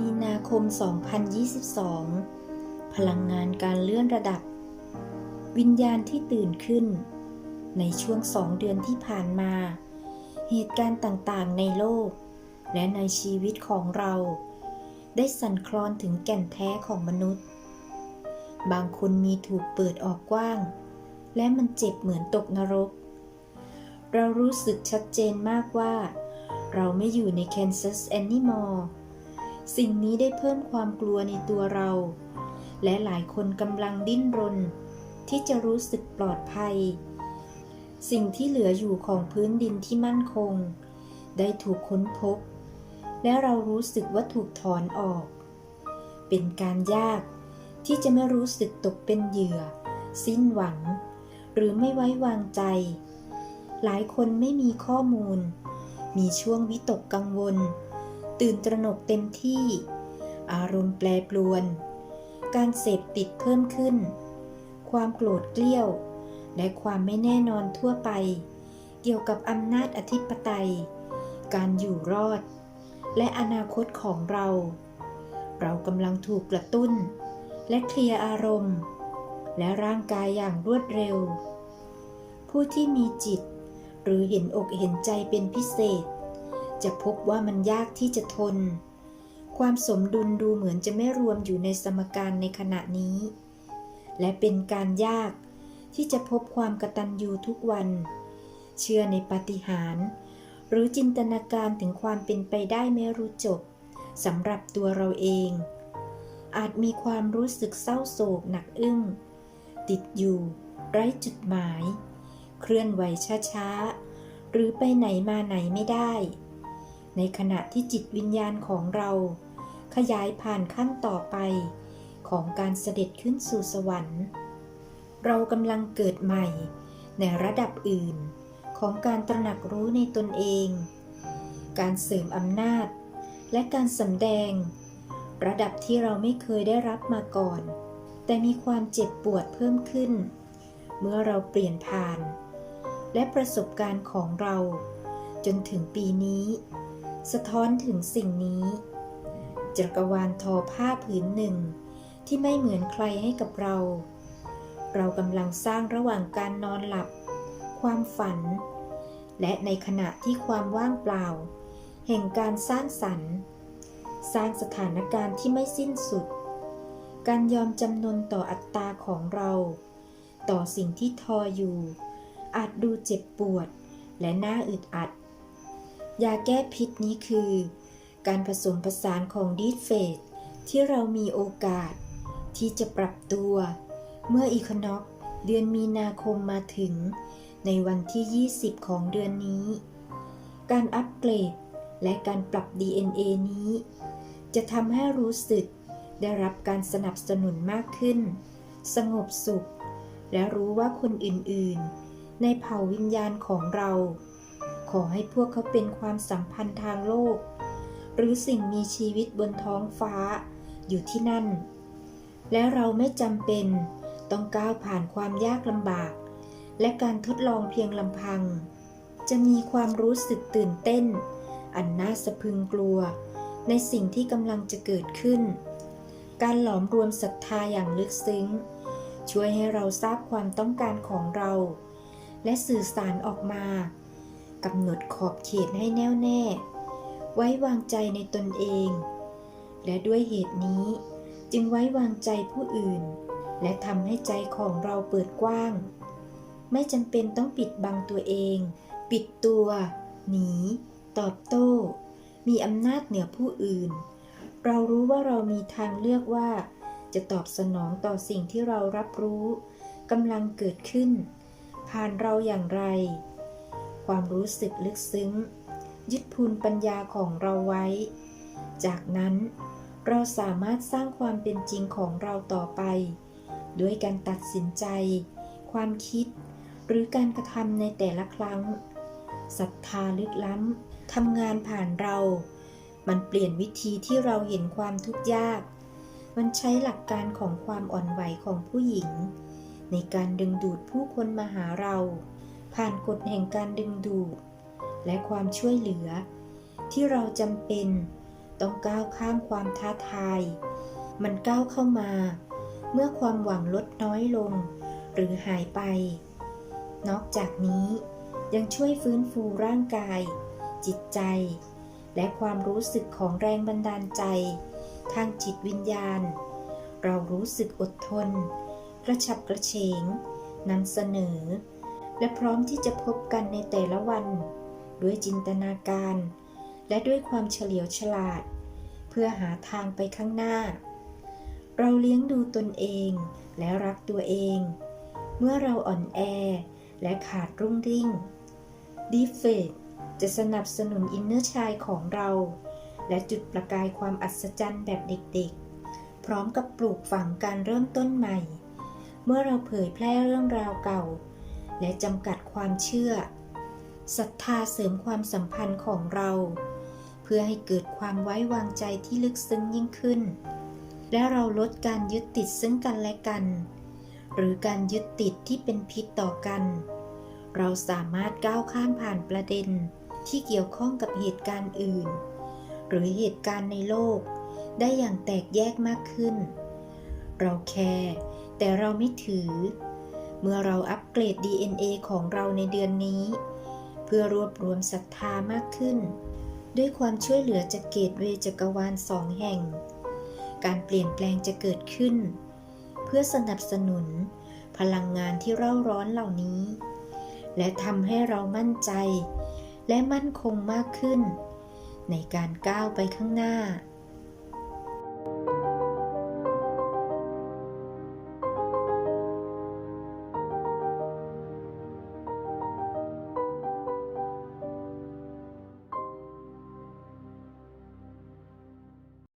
มีนาคม 2022 พลังงานการเลื่อนระดับ วิญญาณที่ตื่นขึ้น ในช่วงสองเดือนที่ผ่านมา เหตุการณ์ต่างๆ ในโลก และในชีวิตของเรา ได้สั่นคลอนถึงแก่นแท้ของมนุษย์ บางคนมีถูกเปิดออกกว้าง และมันเจ็บเหมือนตกนรก เรารู้สึกชัดเจนมากว่า เราไม่อยู่ในแคนซัสแอนนิมอร์ สิ่งนี้ได้เพิ่มความกลัวในตัวเรา และหลายคนกำลังดิ้นรน ที่จะรู้สึกปลอดภัย สิ่งที่เหลืออยู่ของพื้นดินที่มั่นคง ได้ถูกค้นพบ และเรารู้สึกว่าถูกถอนออก เป็นการยากที่จะไม่รู้สึกตกเป็นเหยื่อ สิ้นหวัง หรือไม่ไว้วางใจ หลายคนไม่มีข้อมูล มีช่วงวิตกกังวล ตื่นตระหนกเต็มที่ อารมณ์แปรปรวน การเสพติดเพิ่มขึ้น ความโกรธเกลี้ยว และความไม่แน่นอนทั่วไป เกี่ยวกับอำนาจอธิปไตย การอยู่รอด และอนาคตของเรา เรากำลังถูกกระตุ้น และเคลียร์อารมณ์ และร่างกายอย่างรวดเร็ว ผู้ที่มีจิต หรือเห็นอกเห็นใจเป็นพิเศษ จะพบว่ามันยากที่จะทน ความสมดุลดูเหมือนจะไม่รวมอยู่ในสมการในขณะนี้ และเป็นการยากที่จะพบความกระตัญญูทุกวัน เชื่อในปาฏิหาริย์หรือจินตนาการถึงความเป็นไปได้ไม่รู้จบสำหรับตัวเราเอง อาจมีความรู้สึกเศร้าโศกหนักอึ้ง ติดอยู่ ไร้จุดหมาย เคลื่อนไหวช้าๆ หรือไปไหนมาไหนไม่ได้ ในขณะที่จิตวิญญาณของเรา ขยายผ่านขั้นต่อไป ของการเสด็จขึ้นสู่สวรรค์ เรากำลังเกิดใหม่ ในระดับอื่น ของการตระหนักรู้ในตนเอง การเสริมอำนาจ และการสำแดง ระดับที่เราไม่เคยได้รับมาก่อน แต่มีความเจ็บปวดเพิ่มขึ้น เมื่อเราเปลี่ยนผ่าน และประสบการณ์ของเราจนถึงปีนี้ สะท้อนถึงสิ่งนี้ จักรวาลทอผ้าผืนหนึ่ง ที่ไม่เหมือนใครให้กับเรา เรากำลังสร้างระหว่างการนอนหลับ ความฝัน และในขณะที่ความว่างเปล่า แห่งการสร้างสรรค์ สร้างสถานการณ์ที่ไม่สิ้นสุด การยอมจำนนต่ออัตตาของเรา ต่อสิ่งที่ทออยู่ อาจดูเจ็บปวดและน่าอึดอัด ยาแก้พิษนี้คือ การผสมผสานของดีเฟสที่เรามีโอกาส ที่จะปรับตัว เมื่ออีคอนอกเดือนมีนาคมมาถึง ในวันที่ 20 ของเดือนนี้ การอัปเกรดและการปรับ DNA นี้ จะทำให้รู้สึกได้รับการสนับสนุนมากขึ้น สงบสุข และรู้ว่าคนอื่นๆ ในเผ่าวิญญาณของเรา ขอให้พวกเขาเป็นความสัมพันธ์ทางโลก หรือสิ่งมีชีวิตบนท้องฟ้าอยู่ที่นั่น และเราไม่จำเป็นต้องก้าวผ่านความยากลำบาก และการทดลองเพียงลำพัง จะมีความรู้สึกตื่นเต้น อันน่าสะพึงกลัว ในสิ่งที่กำลังจะเกิดขึ้น การหลอมรวมศรัทธาอย่างลึกซึ้ง ช่วยให้เราทราบความต้องการของเรา และสื่อสารออกมา กำหนดขอบเขตให้แน่วแน่ ไว้วางใจในตนเอง และด้วยเหตุนี้จึงไว้วางใจผู้อื่น และทำให้ใจของเราเปิดกว้าง ไม่จำเป็นต้องปิดบังตัวเอง ปิดตัว หนี ตอบโต้ มีอำนาจเหนือผู้อื่น เรารู้ว่าเรามีทางเลือกว่า จะตอบสนองต่อสิ่งที่เรารับรู้กำลังเกิดขึ้น ผ่านเราอย่างไร ความรู้สึกลึกซึ้ง ยึดพูนปัญญาของเราไว้ จากนั้นเราสามารถสร้างความเป็นจริงของเราต่อไป ด้วยการตัดสินใจ ความคิด หรือการกระทำในแต่ละครั้งศรัทธาลึกล้ำทำงานผ่านเรา มันเปลี่ยนวิธีที่เราเห็นความทุกข์ยาก มันใช้หลักการของความอ่อนไหวของผู้หญิง ในการดึงดูดผู้คนมาหาเรา ผ่านกฎแห่งการดึงดูด และความช่วยเหลือ ที่เราจำเป็น ต้องก้าวข้ามความท้าทาย มันก้าวเข้ามา เมื่อความหวังลดน้อยลง หรือหายไป นอกจากนี้ยังช่วยฟื้นฟูร่างกาย จิตใจ และความรู้สึกของแรงบันดาลใจ ทางจิตวิญญาณ เรารู้สึกอดทน กระฉับกระเฉงนำเสนอ และพร้อมที่จะพบกันในแต่ละวัน ด้วยจินตนาการ และด้วยความเฉลียวฉลาด เพื่อหาทางไปข้างหน้า เราเลี้ยงดูตนเองและรักตัวเอง เมื่อเราอ่อนแอและขาดรุ่งริ่งดีเฟกจะสนับสนุนอินเนอร์ชายของเรา และจุดประกายความอัศจรรย์แบบเด็กๆ พร้อมกับปลูกฝังการเริ่มต้นใหม่ เมื่อเราเผยแพร่เรื่องราวเก่า และจำกัดความเชื่อศรัทธาเสริมความสัมพันธ์ของเรา เพื่อให้เกิดความไว้วางใจที่ลึกซึ้งยิ่งขึ้น และเราลดการยึดติดซึ่งกันและกัน หรือการยึดติดที่เป็นพิษต่อกัน เราสามารถก้าวข้ามผ่านประเด็นที่เกี่ยวข้องกับเหตุการณ์อื่น หรือเหตุการณ์ในโลก ได้อย่างแตกแยกมากขึ้น เราแคร์แต่เราไม่ถือ เมื่อเราอัปเกรด DNA ของเราในเดือนนี้ เพื่อรวบรวมศรัทธามากขึ้น ด้วยความช่วยเหลือจากเกตเวจักรวาลสองแห่ง การเปลี่ยนแปลงจะเกิดขึ้น เพื่อสนับสนุนพลังงานที่เร่าร้อนเหล่านี้ และทำให้เรามั่นใจ และมั่นคงมากขึ้น ในการก้าวไปข้างหน้า